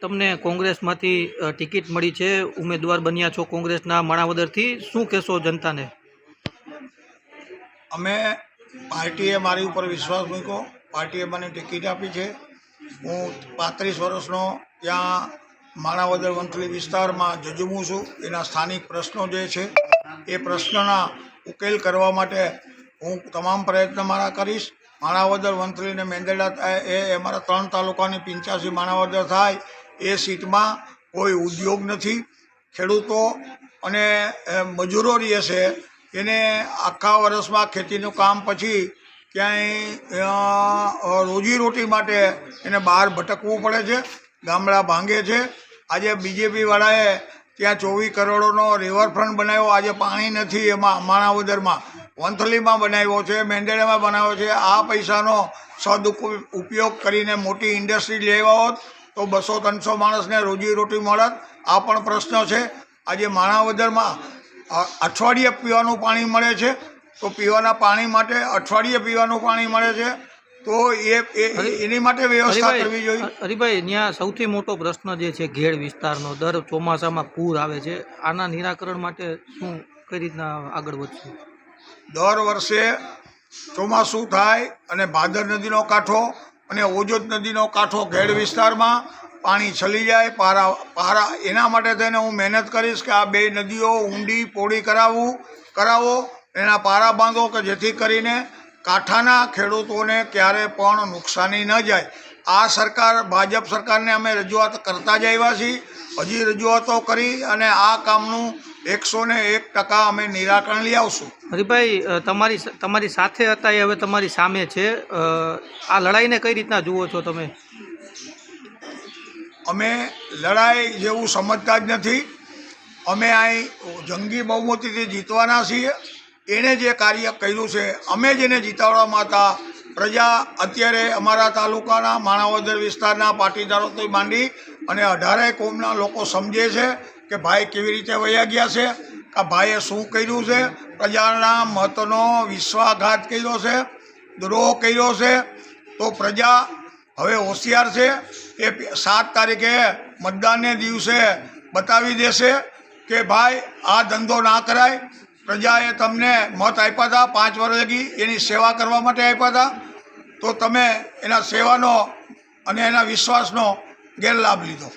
તમને કોંગ્રેસમાંથી ટિકિટ મળી છે, ઉમેદવાર બન્યા છો કોંગ્રેસના માણાવદરથી, શું કહેશો જનતાને? અમે પાર્ટીએ મારી ઉપર વિશ્વાસ મૂક્યો. પાર્ટીએ મને ટિકિટ આપી છે. હું પાંત્રીસ વર્ષનો ત્યાં માણાવદર વંથલી વિસ્તારમાં જજુમું છું. એના સ્થાનિક પ્રશ્નો જે છે, એ પ્રશ્નના ઉકેલ કરવા માટે હું તમામ પ્રયત્ન મારા કરીશ. માણાવદર વંથલીને મેંદરડા થાય, એ અમારા ત્રણ તાલુકાની પિંચાસી માણાવદર થાય, એ સીટમાં કોઈ ઉદ્યોગ નથી. ખેડૂતો અને મજૂરો રહે છે એને આખા વર્ષમાં ખેતીનું કામ પછી ક્યાંય રોજીરોટી માટે એને બહાર ભટકવું પડે છે, ગામડા ભાંગે છે. આજે બીજેપીવાળાએ ત્યાં ચોવીસ કરોડોનો રિવરફ્રન્ટ બનાવ્યો, આજે પાણી નથી એમાં, માણાવદરમાં. વંથલીમાં બનાવ્યો છે મેંદડામાં બનાવ્યો છે. આ પૈસાનો સદુપયોગ ઉપયોગ કરીને મોટી ઇન્ડસ્ટ્રી લેવા હોત તો બસો ત્રણસો માણસને રોજીરોટી મળત. આ પણ પ્રશ્ન છે. આજે માણાવદરમાં અઠવાડિયે પીવાનું પાણી મળે છે. તો પીવાના પાણી માટે અઠવાડિયે પીવાનું પાણી મળે છે. તો એ એ- એની માટે વ્યવસ્થા કરવી જોઈએ. હરિભાઈ હરિભાઈ ત્યાં સૌથી મોટો પ્રશ્ન જે છે ઘેડ વિસ્તારનો દર ચોમાસામાં પૂર આવે છે. આના નિરાકરણ માટે શું કઈ રીતના આગળ વધશું? દર વર્ષે ચોમાસું થાય અને ભાદર નદીનો કાંઠો અને ઓજોત નદીનો કાંઠો ઘેડ વિસ્તારમાં પાણી છલી જાય, પારા પારા, એના માટે થઈને હું મહેનત કરીશ કે આ બે નદીઓ ઊંડી પોળી કરાવવું, કરાવો, એના પારા બાંધો કે જેથી કરીને કાંઠાના ખેડૂતોને ક્યારે પણ નુકસાની ન જાય. આ સરકાર, ભાજપ સરકારને અમે રજૂઆત કરતા જ આવ્યા છીએ. હજી રજૂઆતો કરી અને આ કામનું એકસો ને એક ટકા અમે નિરાકરણ લઈ આવશું. હરિભાઈ તમારી તમારી સાથે હતા એ હવે તમારી સામે છે. આ લડાઈને કઈ રીતના જુઓ છો તમે? અમે લડાઈ જેવું સમજતા જ નથી. અમે અહીં જંગી બહુમતીથી જીતવાના છીએ. એણે જે કાર્ય કર્યું છે અમે જેને જીતાડવામાં હતા પ્રજા અત્યારે અમારા તાલુકાના માણાવદર વિસ્તારના પાટીદારોથી માંડી અને અઢારે કોમના લોકો સમજે છે. કે ભાઈ કેવી રીતે વયા ગયા છે? કે ભાઈએ શું કર્યું છે? પ્રજાના મતનો વિશ્વાસઘાત કર્યો છે? દ્રોહ કર્યો છે? તો પ્રજા હવે હોશિયાર છે. એ સાત તારીખે મતદાનને દિવસે બતાવી દેશે કે ભાઈ, આ ધંધો ના કરાય. પ્રજાએ તમને મત આપ્યા હતા પાંચ વર્ષ લગી, એની સેવા કરવા માટે આપ્યા હતા. તો તમે એના સેવાનો અને એના વિશ્વાસનો ગેરલાભ લીધો.